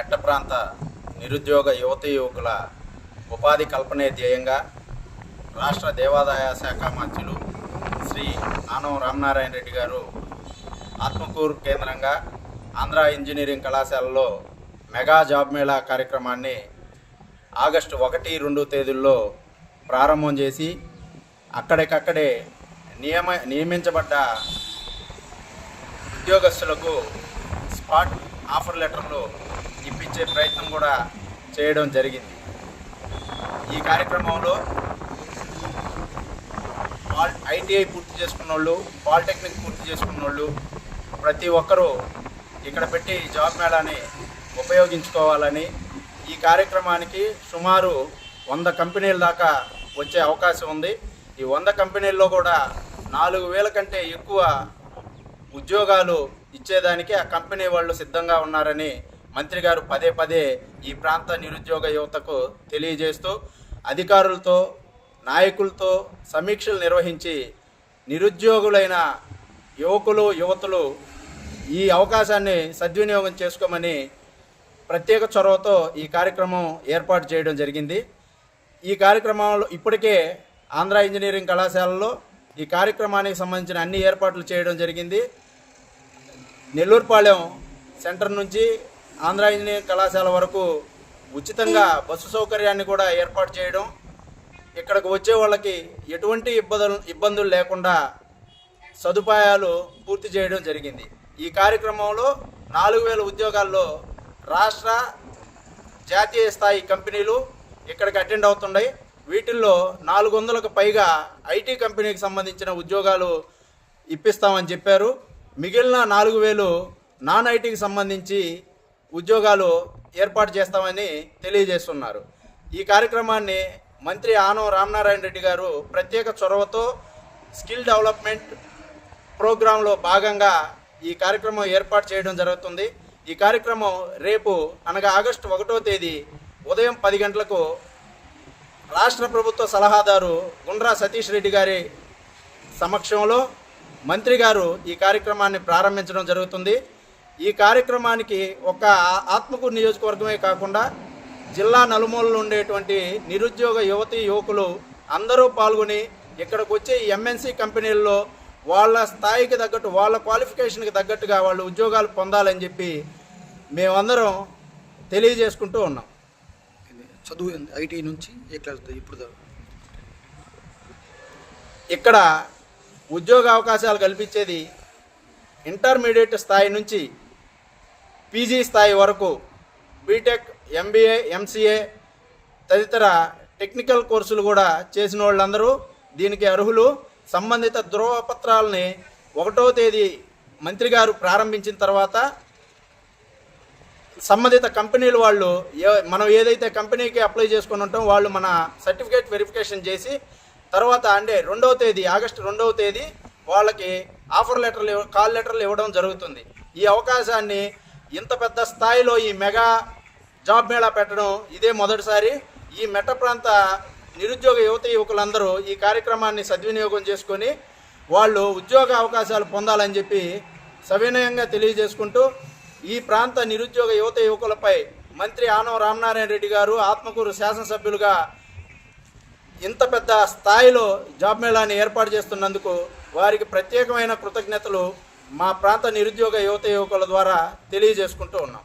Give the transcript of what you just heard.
మెట్ట ప్రాంత నిరుద్యోగ యువత యువకుల ఉపాధి కల్పనే ధ్యేయంగా రాష్ట్ర దేవాదాయ శాఖ మంత్రులు శ్రీ ఆనం రామనారాయణ రెడ్డి గారు ఆత్మకూరు కేంద్రంగా ఆంధ్ర ఇంజనీరింగ్ కళాశాలలో మెగా జాబ్ మేళా కార్యక్రమాన్ని ఆగస్టు ఒకటి రెండు తేదీల్లో ప్రారంభం చేసి అక్కడికక్కడే నియమ నియమించబడ్డ ఉద్యోగస్తులకు స్పాట్ ఆఫర్ లెటర్లు ఇప్పించే ప్రయత్నం కూడా చేయడం జరిగింది. ఈ కార్యక్రమంలో పాల్ ఐటీఐ పూర్తి చేసుకున్న వాళ్ళు పాలిటెక్నిక్ పూర్తి చేసుకున్న వాళ్ళు ప్రతి ఒక్కరూ ఇక్కడ పెట్టి జాబ్ మేళాని ఉపయోగించుకోవాలని ఈ కార్యక్రమానికి సుమారు వంద కంపెనీల దాకా వచ్చే అవకాశం ఉంది. ఈ వంద కంపెనీల్లో కూడా నాలుగు వేల కంటే ఎక్కువ ఉద్యోగాలు ఇచ్చేదానికి ఆ కంపెనీ వాళ్ళు సిద్ధంగా ఉన్నారని మంత్రి గారు పదే పదే ఈ ప్రాంత నిరుద్యోగ యువతకు తెలియజేస్తూ అధికారులతో నాయకులతో సమీక్షలు నిర్వహించి నిరుద్యోగులైన యువకులు యువతులు ఈ అవకాశాన్ని సద్వినియోగం చేసుకోమని ప్రత్యేక చొరవతో ఈ కార్యక్రమం ఏర్పాటు చేయడం జరిగింది. ఈ కార్యక్రమంలో ఇప్పటికే ఆంధ్ర ఇంజనీరింగ్ కళాశాలలో ఈ కార్యక్రమానికి సంబంధించిన అన్ని ఏర్పాట్లు చేయడం జరిగింది. నెల్లూరుపాలెం సెంటర్ నుంచి ఆంధ్ర ఇంజనీరింగ్ కళాశాల వరకు ఉచితంగా బస్సు సౌకర్యాన్ని కూడా ఏర్పాటు చేయడం ఇక్కడికి వచ్చే వాళ్ళకి ఎటువంటి ఇబ్బందులు ఇబ్బందులు లేకుండా సదుపాయాలు పూర్తి చేయడం జరిగింది. ఈ కార్యక్రమంలో నాలుగు వేల ఉద్యోగాల్లో రాష్ట్ర జాతీయ స్థాయి కంపెనీలు ఇక్కడికి అటెండ్ అవుతున్నాయి. వీటిల్లో నాలుగు వందలకు పైగా ఐటీ కంపెనీకి సంబంధించిన ఉద్యోగాలు ఇప్పిస్తామని చెప్పారు. మిగిలిన నాలుగు వేలు నాన్ ఐటీకి సంబంధించి ఉద్యోగాలు ఏర్పాటు చేస్తామని తెలియజేస్తున్నారు. ఈ కార్యక్రమాన్ని మంత్రి ఆనం రామనారాయణ రెడ్డి గారు ప్రత్యేక చొరవతో స్కిల్ డెవలప్మెంట్ ప్రోగ్రాంలో భాగంగా ఈ కార్యక్రమం ఏర్పాటు చేయడం జరుగుతుంది. ఈ కార్యక్రమం రేపు అనగా ఆగస్టు ఒకటో తేదీ ఉదయం పది గంటలకు రాష్ట్ర ప్రభుత్వ సలహాదారు గుండ్రా సతీష్ రెడ్డి గారి సమక్షంలో మంత్రి గారు ఈ కార్యక్రమాన్ని ప్రారంభించడం జరుగుతుంది. ఈ కార్యక్రమానికి ఒక ఆత్మకూరు నియోజకవర్గమే కాకుండా జిల్లా నలుమూలలో ఉండేటువంటి నిరుద్యోగ యువతి యువకులు అందరూ పాల్గొని ఇక్కడికి వచ్చే ఎంఎన్సీ కంపెనీల్లో వాళ్ళ స్థాయికి తగ్గట్టు వాళ్ళ క్వాలిఫికేషన్కి తగ్గట్టుగా వాళ్ళు ఉద్యోగాలు పొందాలని చెప్పి మేమందరం తెలియజేసుకుంటూ ఉన్నాం చదువు? ఐటీ నుంచి ఏ క్లాస్ దా- ఇప్పుడు ఇక్కడ ఉద్యోగ అవకాశాలు కల్పించేది ఇంటర్మీడియట్ స్థాయి నుంచి పీజీ స్థాయి వరకు బీటెక్ ఎంబీఏ ఎంసీఏ తదితర టెక్నికల్ కోర్సులు కూడా చేసిన వాళ్ళందరూ దీనికి అర్హులు. సంబంధిత ధృవపత్రాలని ఒకటో తేదీ మంత్రి గారు ప్రారంభించిన తర్వాత సంబంధిత కంపెనీలు వాళ్ళు ఏ- మనం ఏదైతే కంపెనీకి అప్లై చేసుకుని ఉంటాం వాళ్ళు మన సర్టిఫికేట్ వెరిఫికేషన్ చేసి తర్వాత అంటే రెండవ తేదీ ఆగస్టు రెండవ తేదీ వాళ్ళకి ఆఫర్ లెటర్లు ఇవ్వ- కాల్ లెటర్లు ఇవ్వడం జరుగుతుంది. ఈ అవకాశాన్ని ఇంత పెద్ద స్థాయిలో ఈ మెగా జాబ్ మేళా పెట్టడం ఇదే మొదటిసారి. ఈ మెట్ట ప్రాంత నిరుద్యోగ యువత యువకులందరూ ఈ కార్యక్రమాన్ని సద్వినియోగం చేసుకొని వాళ్ళు ఉద్యోగ అవకాశాలు పొందాలని చెప్పి సవినయంగా తెలియజేసుకుంటూ ఈ ప్రాంత నిరుద్యోగ యువత యువకులపై మంత్రి ఆనవ రామనారాయణ రెడ్డి గారు ఆత్మకూరు శాసనసభ్యులుగా ఇంత పెద్ద స్థాయిలో జాబ్ మేళాని ఏర్పాటు చేస్తున్నందుకు వారికి ప్రత్యేకమైన కృతజ్ఞతలు మా ప్రాంత నిరుద్యోగ యువత యువకుల ద్వారా తెలియజేసుకుంటూ ఉన్నాం.